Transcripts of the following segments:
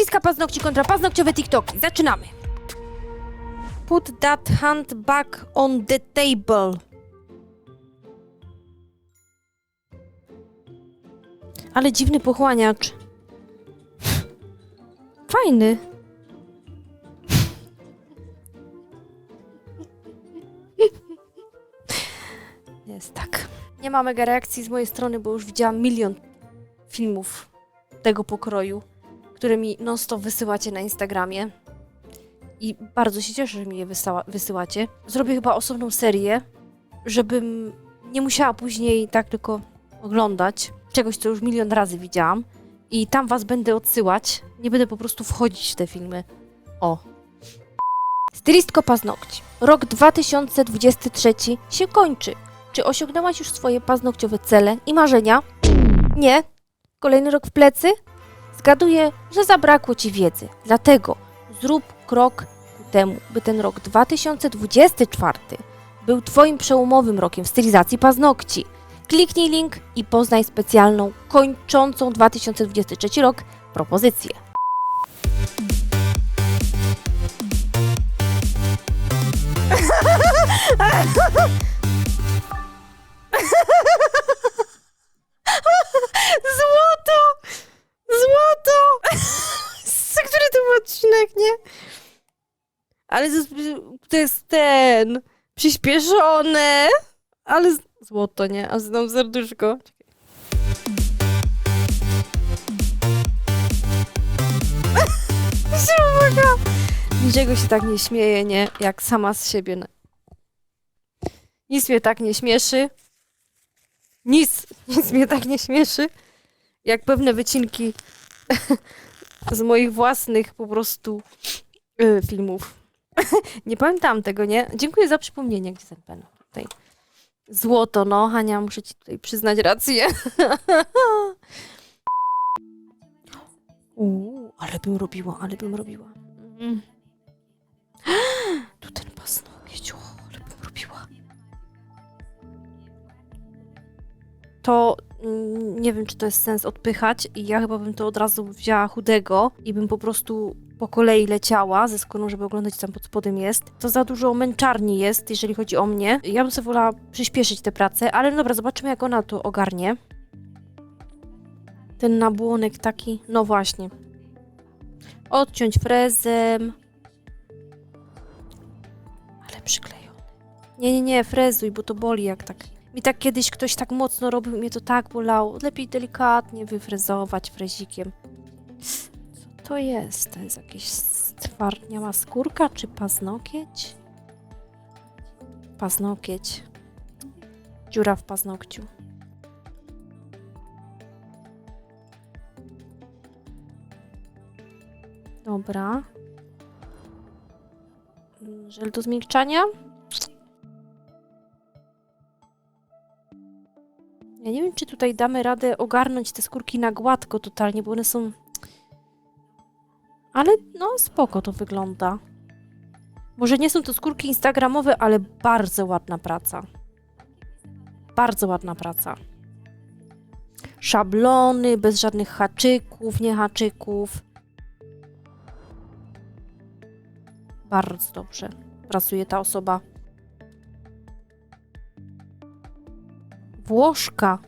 Stylistka paznokci kontra paznokciowe TikToki. Zaczynamy. Put that hand back on the table. Ale dziwny pochłaniacz. Fajny. Jest tak. Nie ma mega reakcji z mojej strony, bo już widziałam milion filmów tego pokroju, które mi non-stop wysyłacie na Instagramie. I bardzo się cieszę, że mi je wysała, wysyłacie. Zrobię chyba osobną serię, żebym nie musiała później tak tylko oglądać czegoś, co już milion razy widziałam. I tam was będę odsyłać. Nie będę po prostu wchodzić w te filmy. O. Stylistko paznokci. Rok 2023 się kończy. Czy osiągnęłaś już swoje paznokciowe cele i marzenia? Nie. Kolejny rok w plecy? Zgaduję, że zabrakło ci wiedzy. Dlatego zrób krok ku temu, by ten rok 2024 był twoim przełomowym rokiem w stylizacji paznokci. Kliknij link i poznaj specjalną, kończącą 2023 rok propozycję. Złoto! Złoto! Co, który to był odcinek, nie? Ale to, jest- ten. Przyspieszone. Ale złoto, nie? A znam serduszko. Uwaga! Niczego się tak nie śmieje, nie? Jak sama z siebie. no. Nic mnie tak nie śmieszy. Nic, nic mnie tak nie śmieszy. Jak pewne wycinki z moich własnych po prostu y, filmów. nie pamiętam tego, nie? Dziękuję za przypomnienie, gdzie ten pen tutaj. Złoto, no, Hania, muszę ci tutaj przyznać rację. Uuu, ale bym robiła, ale bym robiła. Mm. Tu ten pasnokieć, o, ale bym robiła. To mm, nie wiem, czy to jest sens odpychać i ja chyba bym to od razu wzięła chudego i bym po prostu po kolei leciała ze skórą, żeby oglądać co tam pod spodem jest. To za dużo męczarni jest, jeżeli chodzi o mnie. Ja bym sobie wolała przyspieszyć tę pracę, ale no dobra, zobaczymy jak ona to ogarnie. Ten nabłonek taki, no właśnie. Odciąć frezem. Ale przyklejony. Nie, nie, nie, frezuj, bo to boli jak tak. Mi tak kiedyś ktoś tak mocno robił, mnie to tak bolało. Lepiej delikatnie wyfrezować frezikiem. To jest? To jest jakieś stwardniała skórka czy paznokieć? Paznokieć. Dziura w paznokciu. Dobra. Żel do zmiękczania. Ja nie wiem, czy tutaj damy radę ogarnąć te skórki na gładko totalnie, bo one są... Ale no spoko to wygląda. Może nie są to skórki instagramowe, ale bardzo ładna praca. Bardzo ładna praca. Szablony, bez żadnych haczyków, nie haczyków. Bardzo dobrze pracuje ta osoba. Włożka.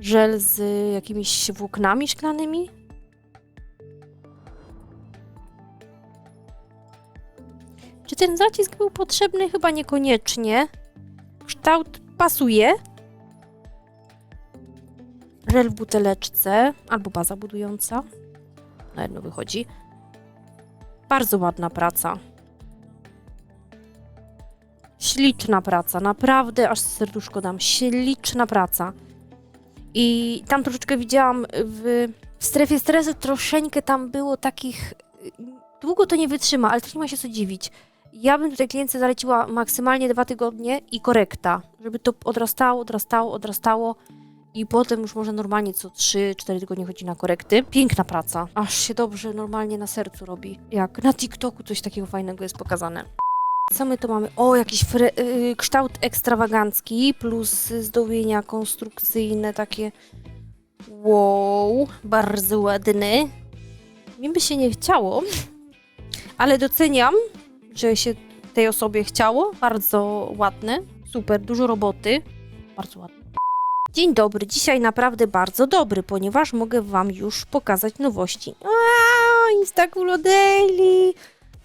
Żel z jakimiś włóknami szklanymi. Czy ten zacisk był potrzebny? Chyba niekoniecznie. Kształt pasuje. Żel w buteleczce albo baza budująca. Na jedno wychodzi. Bardzo ładna praca. Śliczna praca, naprawdę aż serduszko dam. Śliczna praca. I tam troszeczkę widziałam w, w strefie stresu troszeczkę tam było takich. Długo to nie wytrzyma, ale też nie ma się co dziwić. Ja bym tutaj klientce zaleciła maksymalnie dwa tygodnie i korekta, żeby to odrastało, odrastało, odrastało i potem już może normalnie co 3-4 tygodnie chodzi na korekty. Piękna praca. Aż się dobrze normalnie na sercu robi. Jak na TikToku coś takiego fajnego jest pokazane. Co my tu mamy? O, jakiś yy, kształt ekstrawagancki plus zdobienia konstrukcyjne takie. Wow, bardzo ładny. Mi by się nie chciało, ale doceniam, że się tej osobie chciało. Bardzo ładne, super, dużo roboty. Bardzo ładne. Dzień dobry, dzisiaj naprawdę bardzo dobry, ponieważ mogę Wam już pokazać nowości. Aaa, Instaculo Daily!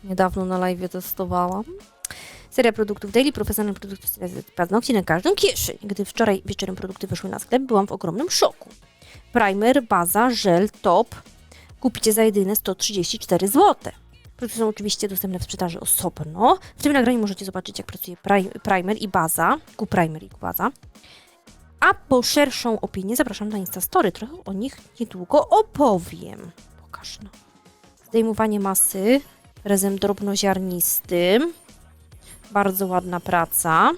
Niedawno na live testowałam. Seria produktów Daily, profesjonalne produkty stylizacji paznokci na każdą kieszeń. Gdy wczoraj wieczorem produkty wyszły na sklep, byłam w ogromnym szoku. Primer, baza, żel, top. Kupicie za jedyne 134 zł. Produkty są oczywiście dostępne w sprzedaży osobno. W tym nagraniu możecie zobaczyć, jak pracuje pri- primer i baza. Ku primer i ku baza. A po szerszą opinię zapraszam na Instastory. Trochę o nich niedługo opowiem. Pokaż no. Zdejmowanie masy razem drobnoziarnistym. Bardzo ładna praca.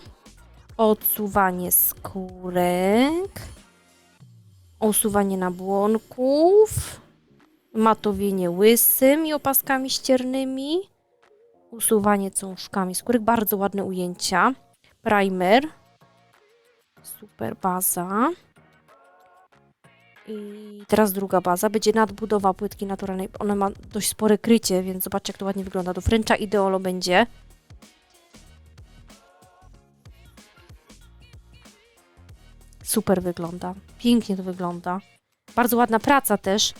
Odsuwanie skórek. Usuwanie nabłonków. Matowienie łysym i opaskami ściernymi. Usuwanie cążkami skórek. Bardzo ładne ujęcia. Primer. Super baza. I teraz druga baza. Będzie nadbudowa płytki naturalnej. Ona ma dość spore krycie, więc zobaczcie, jak to ładnie wygląda. Do fręcza ideolo będzie. Super wygląda. Pięknie to wygląda. Bardzo ładna praca też.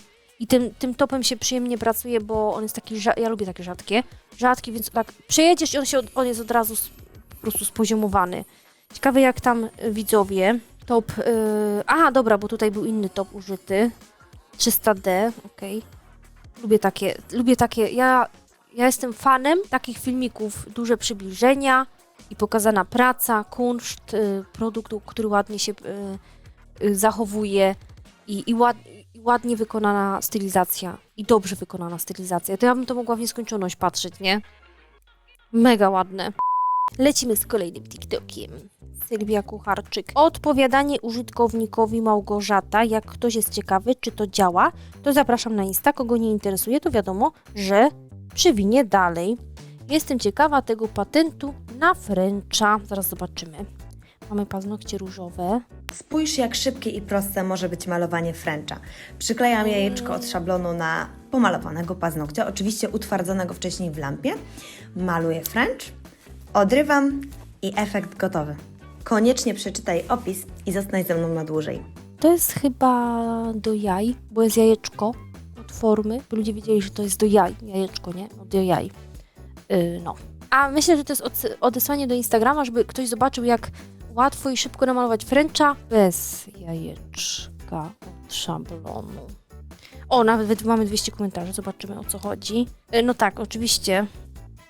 I tym, tym topem się przyjemnie pracuje, bo on jest taki, ja lubię takie rzadkie, rzadki, więc tak przejedziesz i on, się, on jest od razu s- po prostu spoziomowany. Ciekawe jak tam y, widzowie, top, yy, aha dobra, bo tutaj był inny top użyty, 300D, okej. Lubię takie, lubię takie, ja, ja jestem fanem takich filmików, duże przybliżenia i pokazana praca, kunszt y, produktu, który ładnie się y, y, zachowuje i, i, ład, i ładnie wykonana stylizacja i dobrze wykonana stylizacja. To ja bym to mogła w nieskończoność patrzeć, nie? Mega ładne. Lecimy z kolejnym TikTokiem. Sylwia Kucharczyk. Odpowiadanie użytkownikowi Małgorzata. Jak ktoś jest ciekawy, czy to działa, to zapraszam na Insta. Kogo nie interesuje, to wiadomo, że przewinie dalej. Jestem ciekawa tego patentu na Frencha. Zaraz zobaczymy. Mamy paznokcie różowe. Spójrz, jak szybkie i proste może być malowanie Frencha. Przyklejam jajeczko od szablonu na pomalowanego paznokcia, oczywiście utwardzonego wcześniej w lampie. Maluję French, odrywam i efekt gotowy. Koniecznie przeczytaj opis i zostań ze mną na dłużej. To jest chyba do jaj, bo jest jajeczko od formy, by ludzie wiedzieli, że to jest do jaj. Jajeczko, nie? No, do jaj. Yy, no. A myślę, że to jest odesłanie do Instagrama, żeby ktoś zobaczył, jak łatwo i szybko namalować Frencha bez jajeczka od szablonu. O, nawet mamy 200 komentarzy, zobaczymy o co chodzi. Yy, no tak, oczywiście,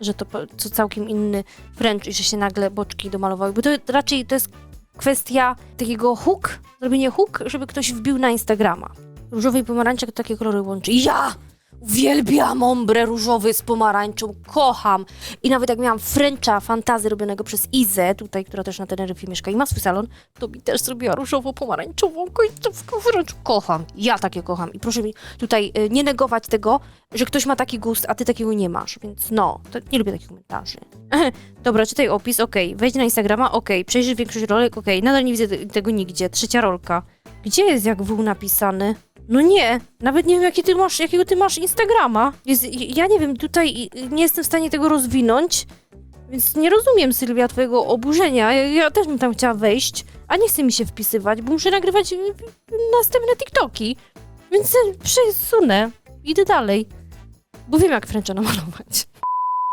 że to, to całkiem inny French i że się nagle boczki domalowały, bo to raczej to jest kwestia takiego hook, zrobienie hook, żeby ktoś wbił na Instagrama. Różowy i pomarańczak to takie kolory łączy. Ja uwielbiam ombre różowy z pomarańczą, kocham. I nawet jak miałam Frencha fantazy robionego przez Izę, tutaj, która też na Teneryfie mieszka i ma swój salon, to mi też zrobiła różowo-pomarańczową końcówkę French. Kocham. Ja takie kocham. I proszę mi tutaj y, nie negować tego, że ktoś ma taki gust, a ty takiego nie masz. Więc no, to nie lubię takich komentarzy. Dobra, czytaj opis, okej. Wejdź na Instagrama, okej. Przejrzyj większość rolek, okej. Nadal nie widzę te- tego nigdzie. Trzecia rolka. Gdzie jest jak wół napisany? No nie, nawet nie wiem jaki ty masz, jakiego ty masz Instagrama. Jest, ja nie wiem, tutaj nie jestem w stanie tego rozwinąć, więc nie rozumiem Sylwia twojego oburzenia. Ja, ja też bym tam chciała wejść, a nie chce mi się wpisywać, bo muszę nagrywać następne TikToki. Więc przesunę, idę dalej. Bo wiem jak Frencha namalować.